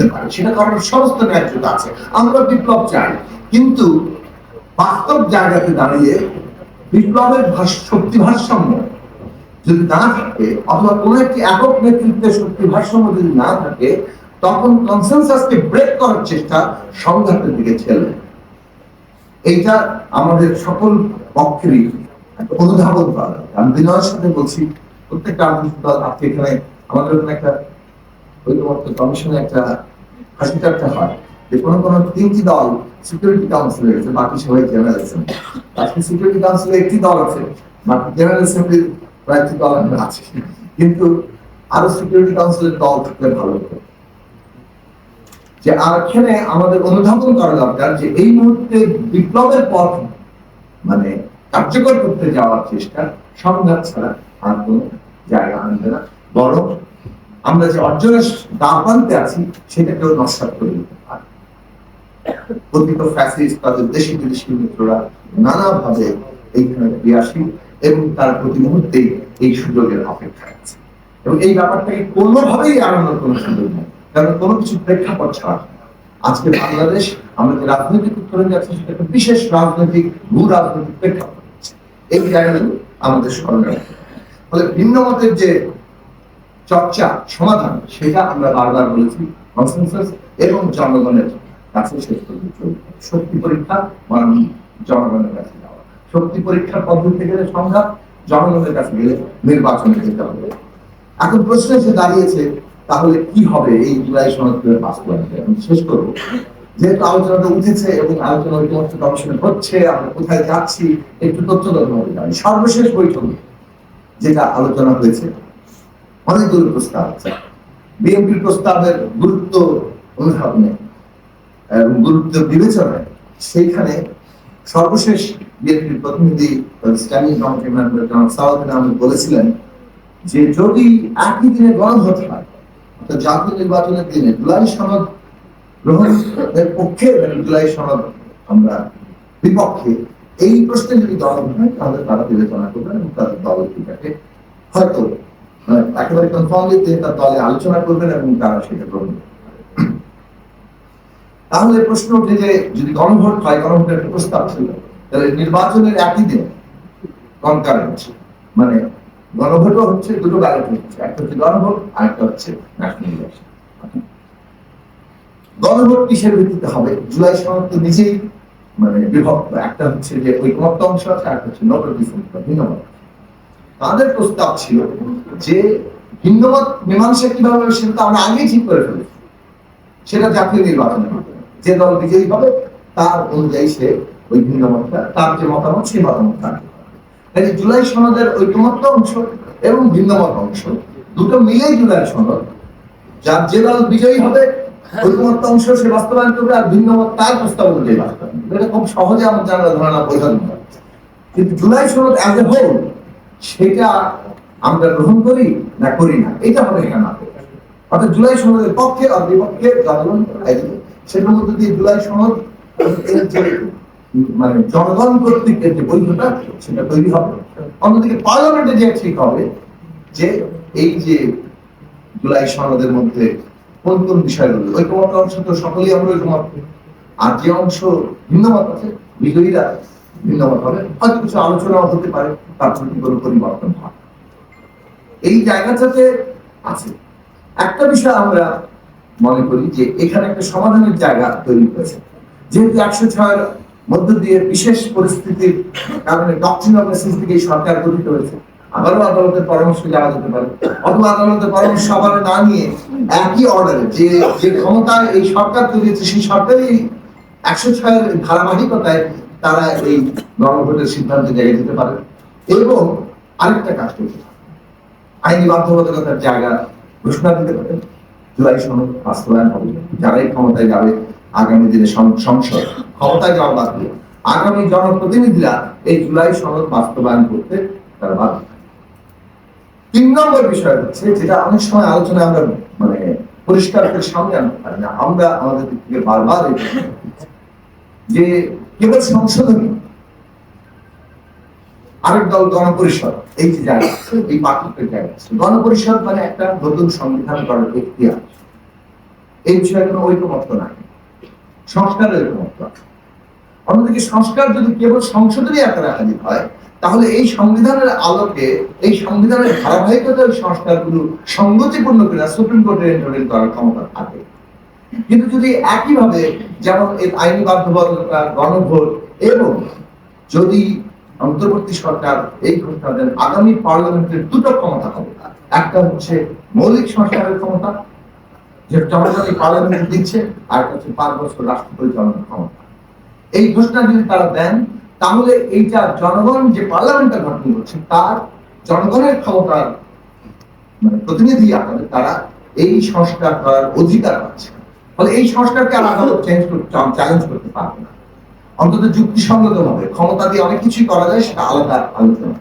হতে পারে। সেটা করার সমস্ত ন্যায্যতা আছে। আমরা বিপ্লব চাই। কিন্তু বাস্তব জায়গাতে দাঁড়িয়ে বিপ্লবের শক্তি ভারসাম্য যদি না থাকে, অথবা কোন একটি একক নেতৃত্বের শক্তি ভারসাম্য যদি না থাকে, তখন কনসেনসাসকে ব্রেক করার চেষ্টা সংঘাতের দিকে ঠেলে এইটা আমাদের সকল পক্ষেরই অনুধাবন করা। আমি বিনয়ের সাথে বলছি, প্রত্যেকটা দল এখানে আমাদের একটা ঐক্যমত্য কমিশনে একটা হাসি ঠাট্টা হয়। যে কোনো কোনো তিনটি দল সিকিউরিটি কাউন্সিলে গেছে বাকি সবাই জেনারেল অ্যাসেম্বলি আজকে সিকিউরিটি কাউন্সিলে একটি দল আছে বাকি জেনারেল দল আছে। কিন্তু আরও সিকিউরিটি কাউন্সিলের দল থাকলে ভালো হতো। যে আর এখানে আমাদের অনুধাবন করা দরকার যে এই মুহূর্তে বিপ্লবের পথ মানে কার্যকর করতে যাওয়ার চেষ্টা, সংঘাত ছাড়া আর কোনো জায়গা আনবে না। বরং আমরা যে অর্জনের দাপান্তে আছি, সেটাকেও নস্বাত করে দিতে পারি অতীত ফ্যাসিস্ট তাদের দেশি বিদেশি মিত্ররা নানাভাবে এইখানে ক্রিয়াশীল এবং তার প্রতি মুহূর্তেই এই সুযোগের অপেক্ষায় আছে এবং এই ব্যাপারটাকে কোনোভাবেই এড়ানোর কোনো সুযোগ নেই কারণ কোনো কিছু প্রেক্ষাপট ছাড়া। আজকে বাংলাদেশ, আমরা যে রাজনৈতিক উত্তরণ যাচ্ছে, সেটা একটা বিশেষ রাজনৈতিক, ভূ রাজনৈতিক প্রেক্ষাপট। এই জায়গাগুলো আমাদের স্মরণে ফলে ভিন্ন মতের যে চর্চা, সমাধান, সেটা আমরা বারবার বলেছি কনসেনসাস এবং জনগণের কাছে শেষ শক্তি পরীক্ষা বরং জনগণের কাছে যাওয়া। শক্তি পরীক্ষার পদ্ধতি গেলে সংঘাত জনগণের কাছে গেলে নির্বাচনে যেতে হবে। এখন প্রশ্ন এসে দাঁড়িয়েছে, তাহলে কি হবে? এই জুলাই সনদের বাস্তবায়নে আমি শেষ করব। যেহেতু আলোচনাটা উঠেছে এবং আলোচনা ঐক্যমত্য কমিশনে হচ্ছে, আমরা কোথায় যাচ্ছি, একটু তথ্যগতভাবে জানি সর্বশেষ বৈঠকে যেটা আলোচনা হয়েছে অনেকগুলো প্রস্তাব আছে। বিএনপির প্রস্তাবের গুরুত্ব অনুধাবনে গুরুত্ব বিবেচনায় সেইখানে সর্বশেষ বিএনপির প্রতিনিধি স্ট্যান্ডিং কমিটি মেম্বার জনাব সালাউদ্দিন আহমেদ বলেছিলেন যে যদি একই দিনে গণভোট হয় অর্থাৎ জাতীয় নির্বাচনের দিনে জুলাই সনদ গ্রহণের পক্ষে জুলাই সনদ আমরা বিপক্ষে এই প্রশ্নে যদি দল হয় তাহলে তারা বিবেচনা করবেন এবং তাদের দল এটাকে হয়তো একেবারে কনফার্মলি তিনি তার দলে আলোচনা করবেন এবং তারা সেটা করবেন। তাহলে প্রশ্ন উঠে যে যদি গণভোট হয়, গণভোটের একটা প্রস্তাব ছিল, তাহলে নির্বাচনের একই দিন কনকারেন্ট মানে গণভোটও হচ্ছে, দুটো ব্যালট হচ্ছে। একটা হচ্ছে গণভোট আর একটা হচ্ছে ন্যাশনাল ইলেকশন গণভোট কিসের ভিত্তিতে হবে? জুলাই সনদ নিজেই মানে বিভক্ত। একটা হচ্ছে যে ঐকমত্য অংশ আছে একটা হচ্ছে নগর ভিন্নমত তাদের প্রস্তাব ছিল যে ভিন্নমত মীমাংসা কীভাবে সেটা তো আমরা আগেই ঠিক করে ফেলেছি। সেটা জাতীয় নির্বাচনে যে দল বিজয়ী হবে, তার অনুযায়ী সে ওই ভিন্নমতটা তার যে মতামত, সেই মতামত কাজে জুলাই সনদের ঐকমত্য অংশ এবং ভিন্নমত অংশ, দুটো মিলেই জুলাই সনদ। যার যে দল বিজয়ী হবে, ঐকমত্য অংশ সে বাস্তবায়ন করবে আর ভিন্নমত তার প্রস্তাব অনুযায়ী বাস্তবায়ন এটা খুব সহজে আমার জানা ধারণা বোঝানো কিন্তু জুলাই সনদ অ্যাজ এ হোল সেটা আমরা গ্রহণ করি না করি না? এটা হবে এখানে অর্থাৎ জুলাই সনদের পক্ষে আর বিপক্ষে জনগণ আইডি সেটার মধ্যে দিয়ে জুলাই সনদ মানে জনগণ কর্তৃক যে বৈধতা, সেটা তৈরি হবে। অন্যদিকে পার্লামেন্টে যে ঠিক হবে, যে এই যে জুলাই সনদের মধ্যে কোন কোন বিষয়গুলো ঐক্যমত অংশ তো সকলেই আমরা ঐক্যমত আর যে অংশ ভিন্নমত আছে, বিজয়ীরা ভিন্নমত হবে হয়তো কিছু আলোচনাও হতে পারে কোনো পরিবর্তন হয়। এই জায়গাটাতে আছে। একটা বিষয় আমরা মনে করি যে এখানে একটা সমাধানের জায়গা তৈরি হয়েছে। যেহেতু একশো ছয়ের মধ্য দিয়ে বিশেষ পরিস্থিতির কারণে ডক্টরিন অফ নেসেসিটি এই সরকার গঠিত হয়েছে। আবারও আদালতের পরামর্শ যাওয়া যেতে পারে। অথবা আদালতের পরামর্শ আবার না নিয়ে একই অর্ডারে যে যে ক্ষমতায় এই সরকার তৈরি হয়েছে, সেই সরকারই একশো ছয়ের ধারাবাহিকতায় তারা এই গণভোটের সিদ্ধান্তে জায়গায় যেতে পারে। এবং আরেকটা কাজ করতে পারে। আইনি বাধ্যবাধকতার জায়গা ঘোষণা দিতে পারে। জুলাই সনদ বাস্তবায়ন হবে। যারাই ক্ষমতায় যাবে, আগামী দিনে সংসদ ক্ষমতায় যাওয়া বাদ দিয়ে আগামী জনপ্রতিনিধিরা এই জুলাই সনদ বাস্তবায়ন করতে তারা বাধ্য। তিন নম্বর বিষয় হচ্ছে, যেটা অনেক সময় আলোচনায় আমরা মানে পরিষ্কার করে সামনে আনতে পারি না, আমরা আমাদের দিক থেকে বারবার। যে কেবল সংশোধনী। আরেক দল গণপরিষদ, এই যে জায়গা এই পার্থক্যের জায়গা গণপরিষদ মানে একটা নতুন সংবিধান করার এখতিয়ার এই বিষয়ে কোনো ঐকমত্য নাই। সংস্কারের ঐকমত্য অন্যদিকে সংস্কার যদি কেবল সংসদেরই আকারে হাজির হয়, তাহলে এই সংবিধানের আলোকে, এই সংবিধানের ধারাবাহিকতা সংস্কারগুলো সংগতিপূর্ণ কিনা সুপ্রিম কোর্টের ইন্টারভিউ করার ক্ষমতা থাকে। কিন্তু যদি একইভাবে যেমন এই আইনি বাধ্যবাধকতা গণভোট এবং যদি অন্তর্বর্তী সরকার এই ঘোষণা দেন, আগামী পার্লামেন্টের দুটো ক্ষমতা হবে। একটা হচ্ছে মৌলিক সংস্কারের ক্ষমতা যে জনগণ পার্লামেন্ট দিচ্ছে, আর হচ্ছে পাঁচ বছর রাষ্ট্র পরিচালনার ক্ষমতা। এই ঘোষণা যদি তারা দেন, তাহলে এইটা জনগণ যে পার্লামেন্টটা গঠন করছে তার জনগণের ক্ষমতার মানে প্রতিনিধি আকারে তারা এই সংস্কার করার অধিকার পাচ্ছে। ফলে এই সংস্কারকে আর আদালত চেঞ্জ করতে চ্যালেঞ্জ করতে পারবে না। অন্তত যুক্তিসঙ্গত ভাবে ক্ষমতা দিয়ে অনেক কিছুই করা যায়, সেটা আলাদা আলোচনা।